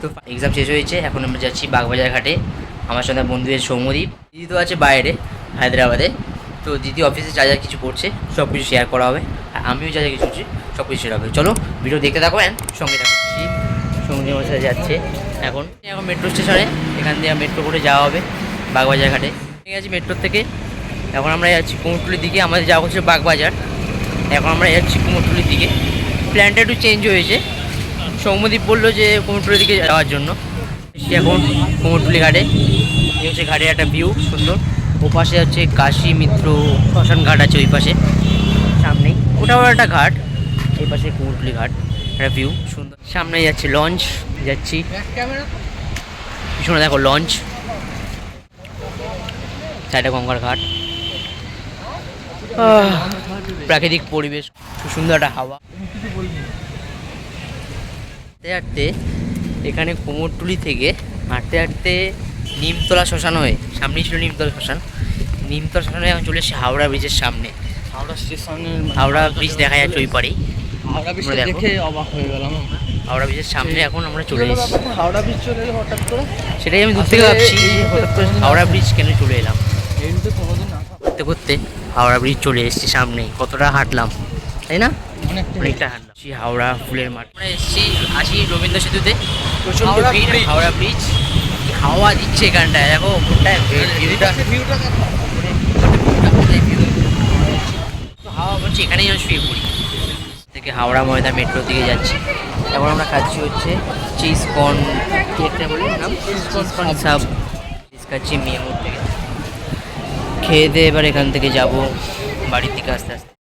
তো এক্সাম শেষ হয়েছে, এখন আমরা যাচ্ছি বাগবাজার ঘাটে। আমার সঙ্গে বন্ধুদের সৌমদীপ দিদি তো আছে বাইরে, হায়দ্রাবাদে। তো দিদি অফিসে যা যা কিছু করছে সব কিছু শেয়ার করা হবে। আর আমিও যা যা কিছু করছি সব কিছু শেয়ার হবে। চলো ভিডিও দেখতে থাকো অ্যান্ড সঙ্গে থাকো। সঙ্গে আমার সাথে যাচ্ছে এখন। এখন মেট্রো স্টেশনে এখান থেকে মেট্রো করে যাওয়া হবে বাগবাজার ঘাটে। ঠিক আছে মেট্রোর থেকে। এখন আমরা যাচ্ছি কুমোরটুলির দিকে, আমাদের যাওয়া হচ্ছে বাগবাজার। এখন আমরা যাচ্ছি কুমোরটুলির দিকে। প্ল্যানটা একটু চেঞ্জ হয়েছে। সৌমদীপ বলল যে কুমোরটুলির দিকে যাওয়ার জন্য। এখন কুমোরটুলি ঘাটে। এই হচ্ছে ঘাটের একটা ভিউ সুন্দর। ও পাশে হচ্ছে কাশী মিত্র শ্মশান ঘাট আছে ওই পাশে, সামনেই। ওটাও একটা ঘাট, এই পাশে কুমোরটুলি ঘাট, একটা ভিউ সুন্দর। সামনে যাচ্ছে লঞ্চ, যাচ্ছি। পিছনে দেখো লঞ্চ। সাইডে গঙ্গার ঘাট। প্রাকৃতিক পরিবেশ সুন্দর একটা হাওয়া। হাঁটতে হাঁটতে এখানে কুমোরটুলি থেকে হাঁটতে হাঁটতে নিমতলা শ্মশান হয়ে সামনেই ছিল নিমতলা শ্মশান। নিমতলা শ্মশানে এখন চলে এসেছে হাওড়া ব্রিজের সামনে। হাওড়া স্টেশনের হাওড়া ব্রিজ দেখা যাচ্ছে ওই পারেই। হাওড়া ব্রিজটা দেখো। দেখে অবাক হয়ে গেলাম হাওড়া ব্রিজের সামনে এখন আমরা চলে এসেছি। হাওড়া ব্রিজ চলে এলো হঠাৎ করে? সেটাই আমি দূর থেকে ভাবছি হঠাৎ করে হাওড়া ব্রিজ কেন চলে এলাম? এমনিতে কোনোদিন না করতে করতে হাওড়া ব্রিজ চলে এসেছি সামনে কতটা হাঁটলাম তাই না? অনেকটা অনেকটা হাঁটলাম হাওড়া ফুলের মাঠ আমরা এসেছি আসি রবীন্দ্র সেতুতে। প্রচণ্ড হাওড়া ভিড় হাওড়া ব্রিজ হাওয়া দিচ্ছে এখানটায় দেখো ভিউটা হাওয়া বলছি এখানেই আমি শুয়ে পড়ি। থেকে হাওড়া ময়দা মেট্রো দিকে যাচ্ছি। এখন আমরা খাচ্ছি হচ্ছে চিজ কর্ন কি একটা বলি নাম? কর্ন সাব। খাচ্ছি মিয়ামোর থেকে খেয়ে দিয়ে এবার এখান থেকে যাব বাড়ির দিকে আস্তে আস্তে।